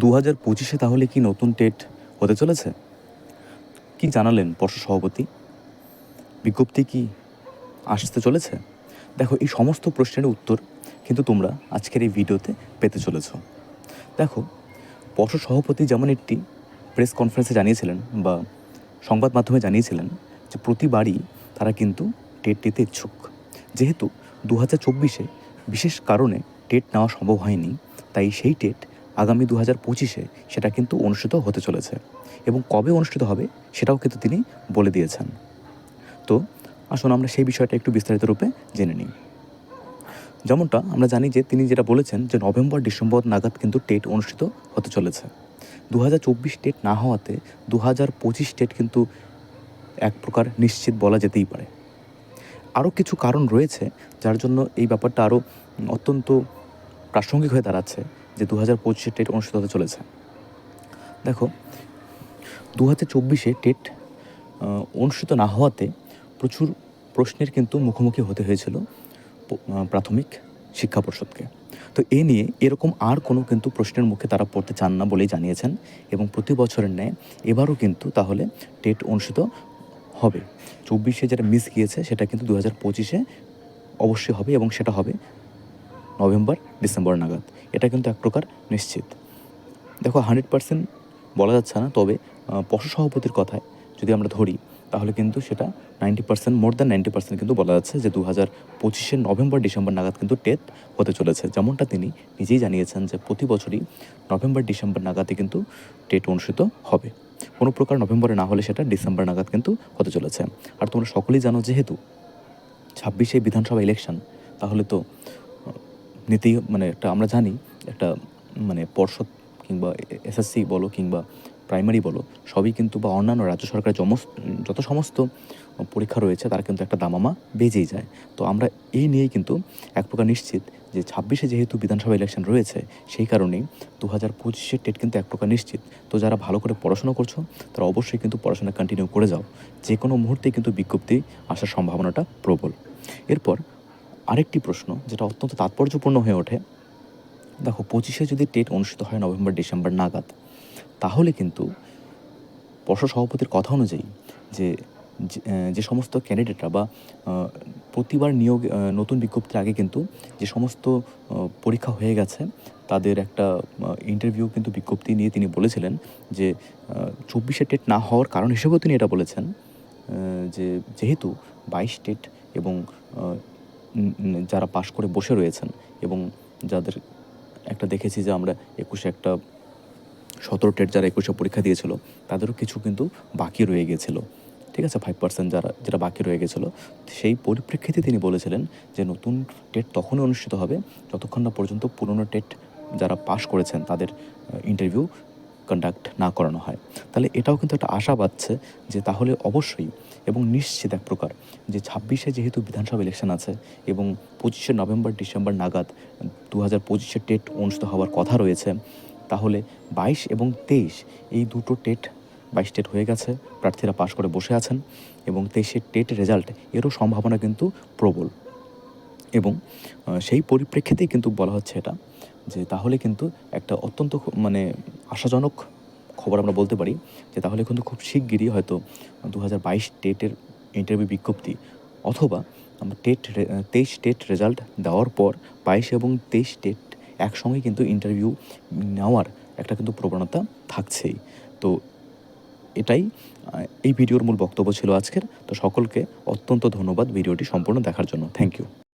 দু হাজার পঁচিশে তাহলে কি নতুন টেট হতে চলেছে? কি জানালেন পর্ষদ সভাপতি? বিজ্ঞপ্তি কি আসতে চলেছে? দেখো, এই সমস্ত প্রশ্নের উত্তর কিন্তু তোমরা আজকের এই ভিডিওতে পেতে চলেছ। দেখো পর্ষদ সভাপতি যেমন একটি প্রেস কনফারেন্সে জানিয়েছিলেন বা সংবাদ মাধ্যমে জানিয়েছিলেন যে প্রতিবারই তারা কিন্তু টেট নিতে ইচ্ছুক। যেহেতু দু হাজার চব্বিশে বিশেষ কারণে টেট নেওয়া সম্ভব হয়নি, তাই সেই টেট আগামী দু হাজার পঁচিশে সেটা কিন্তু অনুষ্ঠিত হতে চলেছে এবং কবে অনুষ্ঠিত হবে সেটাও কিন্তু তিনি বলে দিয়েছেন। তো আসুন আমরা সেই বিষয়টা একটু বিস্তারিত রূপে জেনে নিই। যেমনটা আমরা জানি যে তিনি যেটা বলেছেন যে নভেম্বর, ডিসেম্বর নাগাদ কিন্তু টেট অনুষ্ঠিত হতে চলেছে। দু হাজার চব্বিশ টেট না হওয়াতে দু হাজার পঁচিশ টেট কিন্তু এক প্রকার নিশ্চিত বলা যেতেই পারে। আরও কিছু কারণ রয়েছে যার জন্য এই ব্যাপারটা আরও অত্যন্ত প্রাসঙ্গিক হয়ে দাঁড়াচ্ছে। যে দু হাজার পঁচিশে টেট অনুষ্ঠিত হতে চলেছে। দেখো দু হাজার চব্বিশে টেট অনুষ্ঠিত না হওয়াতে প্রচুর প্রশ্নের কিন্তু মুখোমুখি হতে হয়েছিল প্রাথমিক শিক্ষা পর্ষদকে। তো এ নিয়ে এরকম আর কোনো কিন্তু প্রশ্নের মুখে তারা পড়তে চান না বলেই জানিয়েছেন এবং প্রতি বছরের ন্যায় এবারও কিন্তু তাহলে টেট অনুষ্ঠিত হবে। চব্বিশে যেটা মিস গিয়েছে সেটা কিন্তু দু হাজার পঁচিশে অবশ্যই হবে এবং সেটা হবে নভেম্বর, ডিসেম্বর নাগাদ। এটা কিন্তু এক প্রকার নিশ্চিত। দেখো, হান্ড্রেড পার্সেন্ট বলা যাচ্ছে না, তবে পশু সভাপতির কথায় যদি আমরা ধরি, তাহলে কিন্তু সেটা ninety percent, more than ninety percent কিন্তু বলা যাচ্ছে যে দু হাজার পঁচিশের নভেম্বর, ডিসেম্বর নাগাদ কিন্তু টেট হতে চলেছে। যেমনটা তিনি নিজেই জানিয়েছেন যে প্রতি বছরই নভেম্বর, ডিসেম্বর নাগাদই কিন্তু টেট অনুষ্ঠিত হবে। কোনো প্রকার নভেম্বরে না হলে সেটা ডিসেম্বর নাগাদ কিন্তু হতে চলেছে। আর তোমরা সকলেই জানো, যেহেতু ছাব্বিশে বিধানসভা ইলেকশন, তাহলে তো নিতেই মানে একটা আমরা জানি, একটা মানে পর্ষদ কিংবা এসএসসি বলো কিংবা প্রাইমারি বলো, সবই কিন্তু বা অন্যান্য রাজ্য সরকারের যমস- যত সমস্ত পরীক্ষা রয়েছে, তার কিন্তু একটা দামামা বেজেই যায়। তো আমরা এই নিয়েই কিন্তু এক প্রকার নিশ্চিত যে ছাব্বিশে যেহেতু বিধানসভা ইলেকশন রয়েছে, সেই কারণেই দু হাজার পঁচিশের টেট কিন্তু এক প্রকার নিশ্চিত। তো যারা ভালো করে পড়াশোনা করছ, তারা অবশ্যই কিন্তু পড়াশোনা কন্টিনিউ করে যাও। যে কোনো মুহূর্তে কিন্তু বিজ্ঞপ্তি আসার সম্ভাবনাটা প্রবল। এরপর আরেকটি প্রশ্ন যেটা অত্যন্ত তাৎপর্যপূর্ণ হয়ে ওঠে। দেখো, পঁচিশে যদি টেট অনুষ্ঠিত হয় নভেম্বর, ডিসেম্বর নাগাদ, তাহলে কিন্তু পর্ষদ সভাপতির কথা অনুযায়ী যে, যে- সমস্ত ক্যান্ডিডেটরা বা প্রতিবার নিয়োগ নতুন বিজ্ঞপ্তির আগে কিন্তু যে সমস্ত পরীক্ষা হয়ে গেছে, তাদের একটা ইন্টারভিউ কিন্তু বিজ্ঞপ্তি নিয়ে তিনি বলেছিলেন যে চব্বিশে টেট না হওয়ার কারণ হিসেবেও তিনি এটা বলেছেন যে, যেহেতু বাইশ টেট এবং যারা পাশ করে বসে রয়েছেন এবং যাদের একটা দেখেছি যে আমরা একুশে একটা সতেরো টেট যারা একুশে পরীক্ষা দিয়েছিল, তাদেরও কিছু কিন্তু বাকি রয়ে গেছিল। ঠিক আছে ফাইভ পার্সেন্ট যারা, যেটা বাকি রয়ে গেছিল, সেই পরিপ্রেক্ষিতে তিনি বলেছিলেন যে নতুন টেট তখনই অনুষ্ঠিত হবে যতক্ষণ না পর্যন্ত পুরনো টেট যারা পাশ করেছেন, তাদের ইন্টারভিউ কন্ডাক্ট না করানো হয়। তাহলে এটাও কিন্তু একটা আশা পাচ্ছে যে তাহলে অবশ্যই এবং নিশ্চিত এক প্রকার যে ছাব্বিশে যেহেতু বিধানসভা ইলেকশন আছে এবং পঁচিশে নভেম্বর, ডিসেম্বর নাগাদ দু হাজার পঁচিশে টেট অনুষ্ঠিত হওয়ার কথা রয়েছে, তাহলে বাইশ এবং তেইশ এই দুটো টেট, বাইশ টেট হয়ে গেছে, প্রার্থীরা পাশ করে বসে আছেন এবং তেইশের টেট রেজাল্ট এরও সম্ভাবনা কিন্তু প্রবল এবং সেই পরিপ্রেক্ষিতেই কিন্তু বলা হচ্ছে এটা। যে তাহলে কিন্তু একটা অত্যন্ত মানে আশাজনক খবর আমরা বলতে পারি যে তাহলে কিন্তু খুব শিগগিরই হয়তো দু হাজার বাইশ টেটের ইন্টারভিউ বিজ্ঞপ্তি অথবা আমরা টেট তেইশ টেট রেজাল্ট দেওয়ার পর বাইশ এবং তেইশ টেট একসঙ্গে কিন্তু ইন্টারভিউ নেওয়ার একটা কিন্তু প্রবণতা থাকছেই। তো এটাই এই ভিডিওর মূল বক্তব্য ছিল আজকের। তো সকলকে অত্যন্ত ধন্যবাদ ভিডিওটি সম্পূর্ণ দেখার জন্য। Thank you